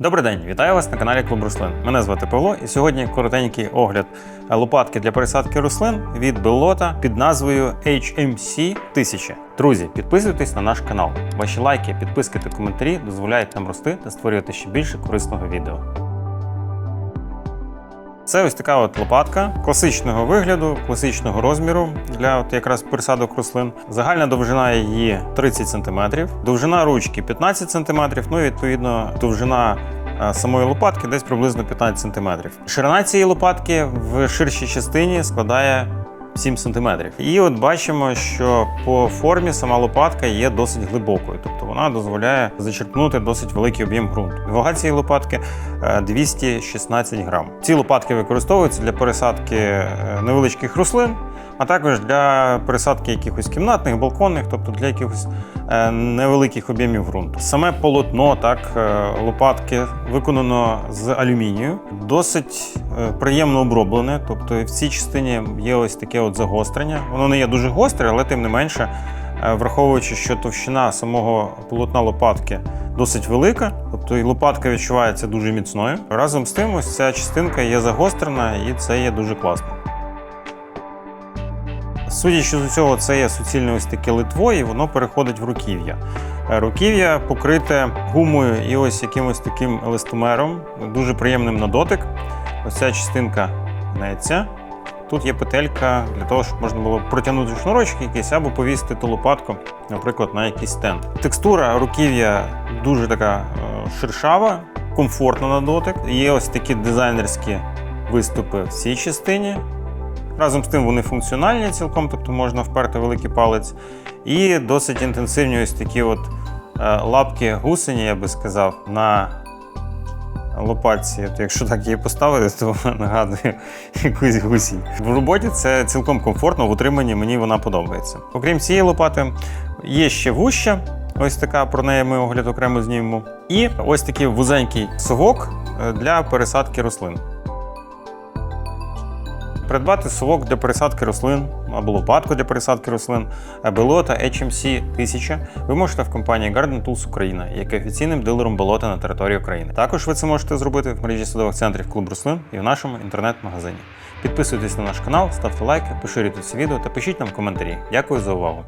Добрий день, вітаю вас на каналі Клуб Руслин. Мене звати Павло, і сьогодні коротенький огляд лопатки для пересадки рослин від Белота під назвою HMC 1000. Друзі, підписуйтесь на наш канал. Ваші лайки, підписки та коментарі дозволяють нам рости та створювати ще більше корисного відео. Це ось така от лопатка класичного вигляду, класичного розміру для от якраз пересадок рослин. Загальна довжина її 30 см, довжина ручки 15 см, ну і відповідно довжина е, самої лопатки десь приблизно 15 см. Ширина цієї лопатки в ширшій частині складає 7 см. І от бачимо, що по формі сама лопатка є досить глибокою, тобто вона дозволяє зачерпнути досить великий об'єм ґрунту. Вага цієї лопатки е, 216 грам. Ці лопатки використовуються для пересадки е, невеличких рослин, а також для пересадки якихось кімнатних, балконних, тобто для якихось е, невеликих об'ємів ґрунту. Саме полотно так е, лопатки виконано з алюмінію, досить е, приємно оброблене. Тобто в цій частині є ось таке от загострення. Воно не є дуже гостре, але тим не менше, е, враховуючи, що товщина самого полотна лопатки досить велика, тобто і лопатка відчувається дуже міцною. Разом з тим, ось ця частинка є загострена, і це є дуже класно. Судячи з усього, це є суцільне ось таке литво, і воно переходить в руків'я. Е, Руків'я покрите гумою і ось якимось таким еластомером, дуже приємним на дотик. Ось ця частинка гнеться. Тут є петелька для того, щоб можна було протягнути шнурочки якісь або повісити ту лопатку, наприклад, на якийсь стенд. Текстура руків'я дуже така е, шершава, комфортна на дотик. Є ось такі дизайнерські виступи в цій частині. Разом з тим вони функціональні цілком, тобто можна вперти великий палець. І досить інтенсивні ось такі от е, лапки гусені, я би сказав, на лопатці. От якщо так її поставити, то вона нагадує якусь гусінь. В роботі це цілком комфортно, в утриманні мені вона подобається. Окрім цієї лопати, є ще вуща. Ось така про неї ми огляд окремо знімемо. І ось такий вузенький совок е, для пересадки рослин. Придбати совок для пересадки рослин або лопатку для пересадки рослин Белота HMC 1000 ви можете в компанії Garden Tools Україна, яка є офіційним дилером болота на території України. Також ви це можете зробити в мережі садових центрів Клуб Рослин і в нашому інтернет-магазині. Підписуйтесь на наш канал, ставте лайки, поширюйте це відео та пишіть нам коментарі. Дякую за увагу.